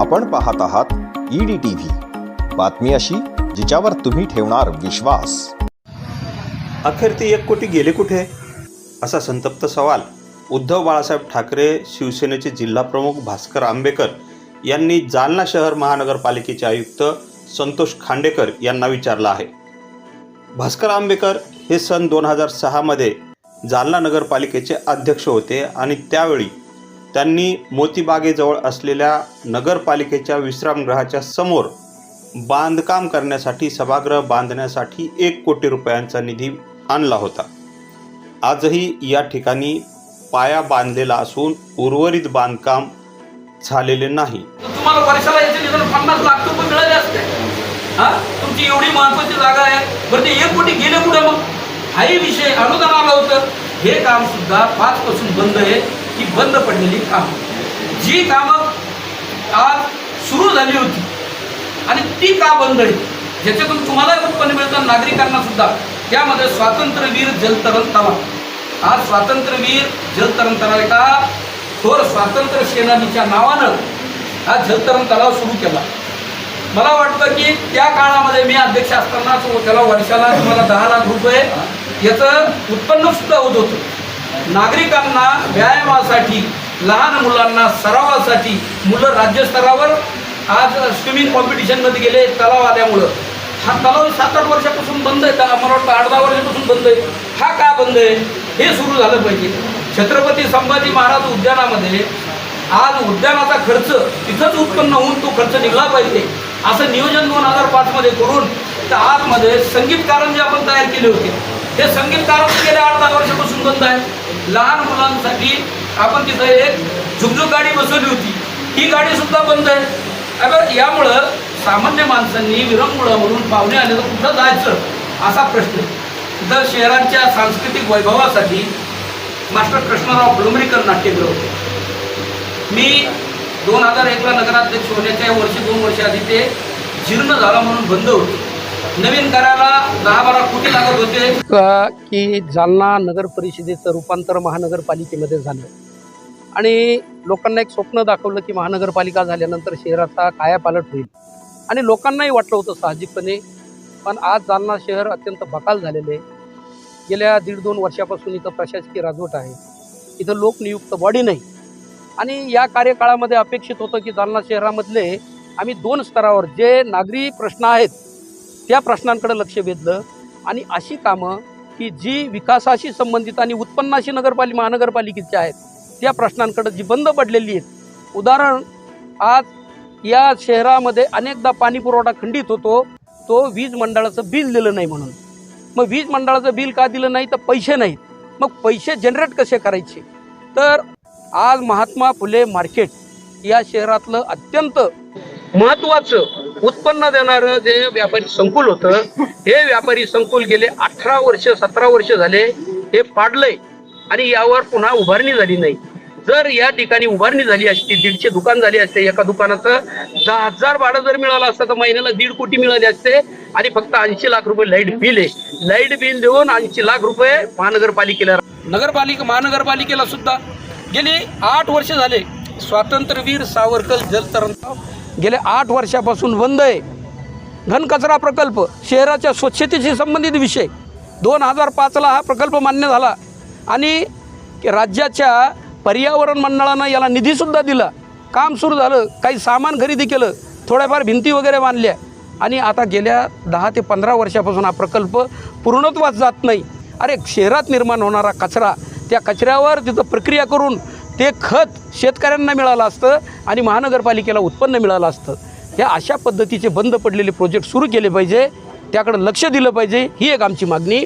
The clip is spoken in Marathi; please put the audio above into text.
आपण पाहत आहात ईडी टीव्ही बातमी अशी जिच्यावर तुम्ही ठेवणार विश्वास. अखेर ते एक कोटी गेले कुठे? असा संतप्त सवाल उद्धव बाळासाहेब ठाकरे शिवसेनेचे जिल्हाप्रमुख भास्कर आंबेकर यांनी जालना शहर महानगरपालिकेचे आयुक्त संतोष खांडेकर यांना विचारला आहे. भास्कर आंबेकर हे सन दोन हजार सहामध्ये जालना नगरपालिकेचे अध्यक्ष होते आणि त्यावेळी त्यांनी मोतीबागेजवळ असलेल्या नगरपालिकेच्या विश्रामगृहाच्या समोर बांधकाम करण्यासाठी सभागृह बांधण्यासाठी एक कोटी रुपयांचा निधी आणला होता. आजही या ठिकाणी पाया बांधलेला असून उर्वरित बांधकाम झालेले नाही. तुम्हाला वर्षाला याचे निदान पन्नास लाख रुपये मिळाले असते. हा? तुमची एवढी महत्वाची जागा आहे. बरं ते एक कोटी गेले कुठे मग? हाही विषय अनुदान आलं होतं. हे काम सुद्धा पाचपासून बंद आहे. ही बंद पडलेली कामं. जी कामं आज सुरू झाली होती. आणि ती का बंद आहे ज्याच्यातून तुम्हाला उत्पन्न मिळतं नागरिकांना सुद्धा. त्यामध्ये स्वातंत्र्यवीर जलतरण तलाव आज स्वातंत्र्यवीर जलतरण तलाव एका थोर स्वातंत्र्य सेनानीच्या नावानं हा जलतरण तलाव सुरू केला. मला वाटतं की त्या काळामध्ये मी अध्यक्ष असताना त्याला वर्षाला तुम्हाला दहा लाख रुपये याचं उत्पन्न सुद्धा होत होतं. नागरिकांना व्यायामासाठी लहान मुलांना सरावासाठी मुलं राज्यस्तरावर आज स्विमिंग कॉम्पिटिशनमध्ये गेले तलाव आल्यामुळं. हा तलाव सात आठ वर्षापासून बंद आहे त्याला मला वाटतं आठ दहा वर्षापासून बंद आहे. हा का बंद आहे? हे सुरू झालं पाहिजे. छत्रपती संभाजी महाराज उद्यानामध्ये आज उद्यानाचा खर्च तिथंच उत्पन्न होऊन तो खर्च निघला पाहिजे. असं नियोजन दोन हजार पाचमध्ये करून तर आतमध्ये संगीतकारंजे आपण तयार केले होते. हे संगीतकार गेल्या आठ दहा वर्षापासून बंद आहे. लहान मुलांसाठी आपण तिथं एक झुकझुक गाडी बसवली होती. ही गाडी सुद्धा बंद आहे. अगर यामुळं सामान्य माणसांनी विरंगुळा म्हणून पाहुणे आले तर कुठं जायचं? असा प्रश्न जर तर शहरांच्या सांस्कृतिक वैभवासाठी मास्टर कृष्णराव फुलंबरीकर नाट्यगृह होते. मी दोन हजार एकला नगराध्यक्ष होण्याच्या वर्षी दोन वर्ष आधी ते जीर्ण झाला म्हणून बंद होते. नवीन करायला दहा बारा कोटी लागत होते. का की जालना नगर परिषदेचं रूपांतर महानगरपालिकेमध्ये झालं. आणि लोकांना एक स्वप्न दाखवलं की महानगरपालिका झाल्यानंतर शहराचा कायापालट होईल. आणि लोकांनाही वाटलं होतं साहजिकपणे पण आज जालना शहर अत्यंत बकाल झालेले आहे. गेल्या दीड दोन वर्षापासून इथं प्रशासकीय राजवट आहे. इथं लोकनियुक्त बॉडी नाही. आणि या कार्यकाळामध्ये अपेक्षित होतं की जालना शहरामधले आम्ही दोन स्तरावर जे नागरी प्रश्न आहेत त्या प्रश्नांकडे लक्ष वेधलं. आणि अशी कामं की जी विकासाशी संबंधित आणि उत्पन्नाशी नगरपालिका महानगरपालिकेची आहेत त्या प्रश्नांकडे जी बंद पडलेली आहेत. उदाहरण आज या शहरामध्ये अनेकदा पाणी पुरवठा खंडित होतो तो वीज मंडळाचं बिल दिलं नाही म्हणून. मग वीज मंडळाचं बिल का दिलं नाही? तर पैसे नाहीत. मग पैसे जनरेट कसे करायचे? तर आज महात्मा फुले मार्केट या शहरातलं अत्यंत महत्वाचं उत्पन्न देणारं जे व्यापारी संकुल होतं हे व्यापारी संकुल गेले अठरा वर्ष सतरा वर्ष झाले हे पाडलंय आणि यावर पुन्हा उभारणी झाली नाही. जर या ठिकाणी उभारणी झाली असती दीडशे दुकान झाली असते एका दुकानाचं दहा हजार भाडं जर मिळालं असतं तर महिन्याला दीड कोटी मिळाले असते आणि फक्त ऐंशी लाख रुपये लाइट बिल आहे. लाइट बिल देऊन ऐंशी लाख रुपये महानगरपालिकेला नगरपालिका महानगरपालिकेला सुद्धा गेली आठ वर्ष झाले. स्वातंत्र्यवीर सावरकर जलतरण गेल्या आठ वर्षापासून बंद आहे. घनकचरा प्रकल्प शहराच्या स्वच्छतेशी संबंधित विषय. दोन हजार पाचला हा प्रकल्प मान्य झाला. आणि राज्याच्या पर्यावरण मंडळानं याला निधीसुद्धा दिला. काम सुरू झालं काही सामान खरेदी केलं थोड्याफार भिंती वगैरे बांधल्या. आणि आता गेल्या दहा ते पंधरा वर्षापासून हा प्रकल्प पूर्णत्वास जात नाही. अरे शहरात निर्माण होणारा कचरा त्या कचऱ्यावर तिथं प्रक्रिया करून ते खत शेतकऱ्यांना मिळालं असतं आणि महानगरपालिकेला उत्पन्न मिळालं असतं. या अशा पद्धतीचे बंद पडलेले प्रोजेक्ट सुरू केले पाहिजे. त्याकडं लक्ष दिलं पाहिजे. ही एक आमची मागणी.